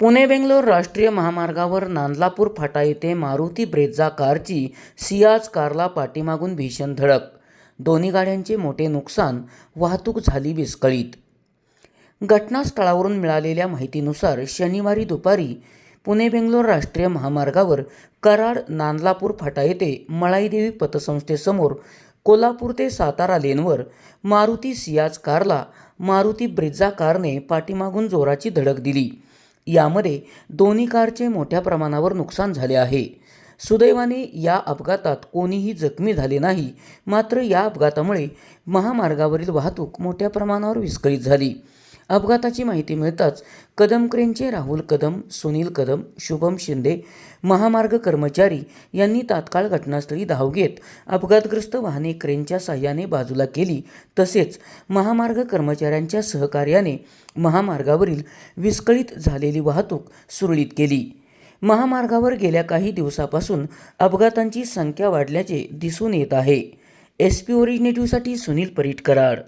पुणे बेंगलोर राष्ट्रीय महामार्गावर नांदलापूर फाटा येथे मारुती ब्रेझा कारची सियाज कारला पाठीमागून भीषण धडक. दोन्ही गाड्यांचे मोठे नुकसान वाहतूक झाली विस्कळीत. घटनास्थळावरून मिळालेल्या माहितीनुसार शनिवारी दुपारी पुणे बेंगलोर राष्ट्रीय महामार्गावर कराड नांदलापूर फाटा येथे मळाईदेवी पतसंस्थेसमोर कोल्हापूर ते सातारा लेनवर मारुती सियाज कारला मारुती ब्रिझा कारने पाठीमागून जोराची धडक दिली. यामध्ये दोन्ही कारचे मोठ्या प्रमाणावर नुकसान झाले आहे. सुदैवाने या अपघातात कोणीही जखमी झाले नाही मात्र या अपघातामुळे महामार्गावरील वाहतूक मोठ्या प्रमाणावर विस्कळीत झाली. अपघाताची माहिती मिळताच कदम क्रेनचे राहुल कदम सुनील कदम शुभम शिंदे महामार्ग कर्मचारी यांनी तात्काळ घटनास्थळी धाव घेत अपघातग्रस्त वाहने क्रेनच्या साह्याने बाजूला केली. तसेच महामार्ग कर्मचाऱ्यांच्या सहकार्याने महामार्गावरील विस्कळीत झालेली वाहतूक सुरळीत केली. महामार्गावर गेल्या काही दिवसापासून अपघातांची संख्या वाढल्याचे दिसून येत आहे. एस पी ओरिजिनेटिव्हसाठी सुनील परीट कराड.